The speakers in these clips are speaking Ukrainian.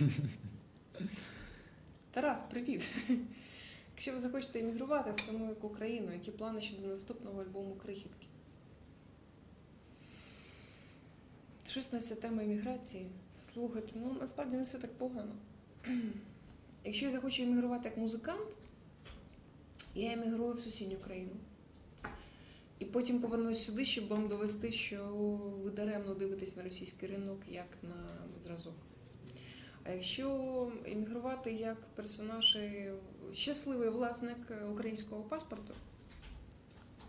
Тарас, привіт! Якщо ви захочете емігрувати в саму Україну, які плани щодо наступного альбому Крихітки? Щось на ця тема еміграції. Слухайте, ну насправді не все так погано. Якщо я захочу емігрувати як музикант, я емігрую в сусідню країну. І потім повернусь сюди, щоб вам довести, що ви даремно дивитесь на російський ринок як на зразок. Якщо емігрувати як персонаж і щасливий власник українського паспорту,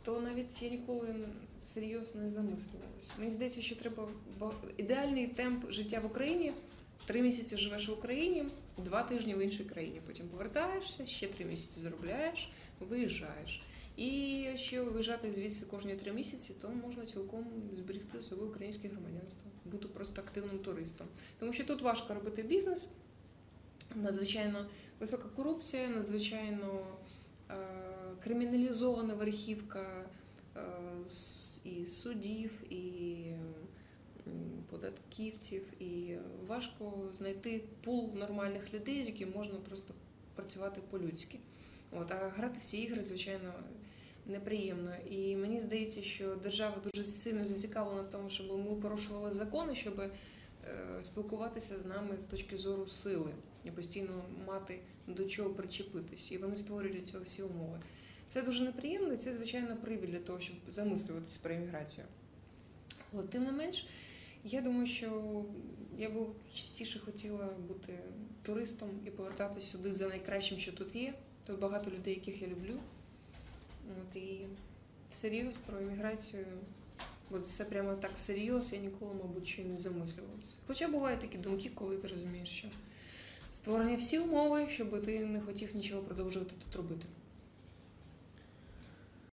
то навіть я ніколи серйозно не замислювалася. Мені здається, що треба ба- ідеальний темп життя в Україні. Три місяці живеш в Україні, два тижні в іншій країні. Потім повертаєшся, ще три місяці заробляєш, виїжджаєш. І якщо виїжджати звідси кожні три місяці, то можна цілком зберегти за собою українське громадянство, бути просто активним туристом. Тому що тут важко робити бізнес, надзвичайно висока корупція, надзвичайно е, криміналізована верхівка е, і судів, і податківців, і важко знайти пул нормальних людей, з якими можна просто працювати по-людськи. От, а грати в ці ігри, звичайно, неприємно. І мені здається, що держава дуже сильно зацікавлена в тому, щоб ми порушували закони, щоб е, спілкуватися з нами з точки зору сили і постійно мати до чого причепитись. І вони створюють для цього всі умови. Це дуже неприємно, і це, звичайно, привід для того, щоб замислюватися про імміграцію. Але тим не менш, я думаю, що я б частіше хотіла бути туристом і повертатися сюди за найкращим, що тут є. Тут багато людей, яких я люблю. От, і всерйоз про імміграцію, от це прямо так всерйоз, я ніколи, мабуть, що й не замислювалася. Хоча бувають такі думки, коли ти розумієш, що створені всі умови, щоб ти не хотів нічого продовжувати тут робити.